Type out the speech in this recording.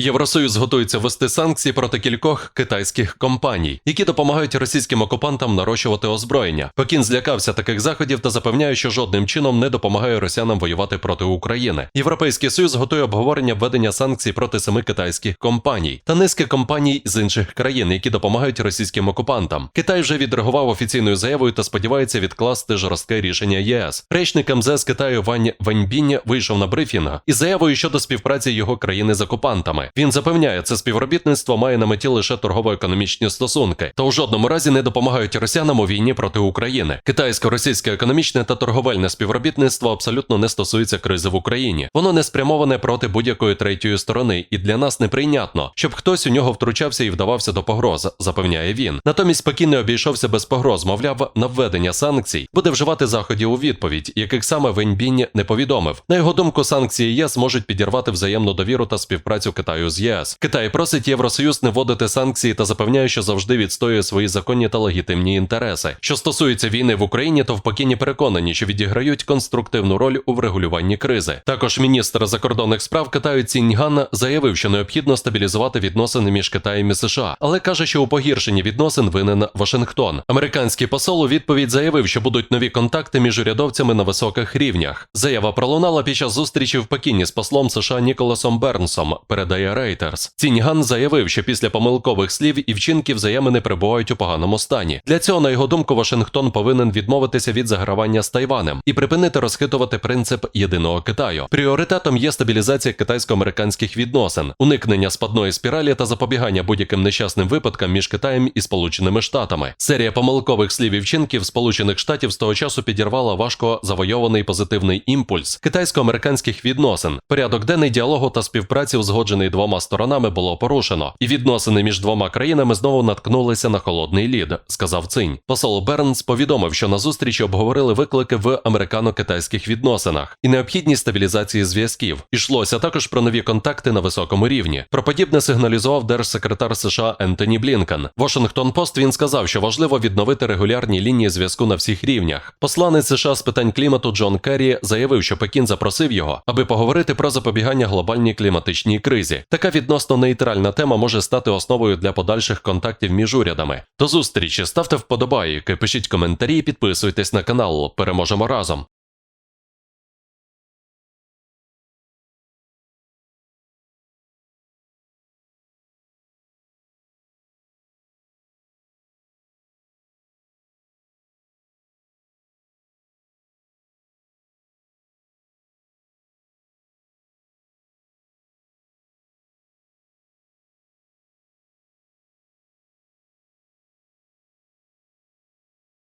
Євросоюз готується ввести санкції проти кількох китайських компаній, які допомагають російським окупантам нарощувати озброєння. Пекін злякався таких заходів та запевняє, що жодним чином не допомагає росіянам воювати проти України. Європейський союз готує обговорення введення санкцій проти семи китайських компаній та низки компаній з інших країн, які допомагають російським окупантам. Китай вже відреагував офіційною заявою та сподівається відкласти жорстке рішення ЄС. Речник МЗС Китаю Вань Ваньбінь вийшов на брифінг із заявою щодо співпраці його країни з окупантами. Він запевняє, це співробітництво має на меті лише торгово-економічні стосунки, та у жодному разі не допомагають росіянам у війні проти України. Китайсько-російське економічне та торговельне співробітництво абсолютно не стосується кризи в Україні. Воно не спрямоване проти будь-якої третьої сторони, і для нас неприйнятно, щоб хтось у нього втручався і вдавався до погроз, запевняє він. Натомість Пекін не обійшовся без погроз, мовляв, на введення санкцій буде вживати заходів у відповідь, яких саме Веньбінь не повідомив. На його думку, санкції ЄС можуть підірвати взаємну довіру та співпрацю Китаю з ЄС. Китай просить Євросоюз не вводити санкції та запевняє, що завжди відстоює свої законні та легітимні інтереси. Що стосується війни в Україні, то в Пекіні переконані, що відіграють конструктивну роль у врегулюванні кризи. Також міністр закордонних справ Китаю Ціньган заявив, що необхідно стабілізувати відносини між Китаєм і США, але каже, що у погіршенні відносин винен Вашингтон. Американський посол у відповідь заявив, що будуть нові контакти між урядовцями на високих рівнях. Заява пролунала під час зустрічі в Пекіні з послом США Ніколасом Бернсом. Передає Reuters. Ціньган заявив, що після помилкових слів і вчинків взаємини перебувають у поганому стані. Для цього, на його думку, Вашингтон повинен відмовитися від загравання з Тайванем і припинити розхитувати принцип єдиного Китаю. Пріоритетом є стабілізація китайсько-американських відносин, уникнення спадної спіралі та запобігання будь-яким нещасним випадкам між Китаєм і Сполученими Штатами. Серія помилкових слів і вчинків Сполучених Штатів з того часу підірвала важко завойований позитивний імпульс китайсько-американських відносин. Порядок денний діалогу та співпраці, узгоджений двома сторонами, було порушено, і відносини між двома країнами знову наткнулися на холодний лід, сказав Цинь. Посол Бернс повідомив, що на зустрічі обговорили виклики в американо-китайських відносинах і необхідність стабілізації зв'язків. Ішлося також про нові контакти на високому рівні. Про подібне сигналізував держсекретар США Ентоні Блінкен. Вашингтон Пост він сказав, що важливо відновити регулярні лінії зв'язку на всіх рівнях. Посланець США з питань клімату Джон Керрі заявив, що Пекін запросив його, аби поговорити про запобігання глобальній кліматичній кризі. Така відносно нейтральна тема може стати основою для подальших контактів між урядами. До зустрічі ставте вподобайки, пишіть коментарі, і підписуйтесь на канал. Переможемо разом.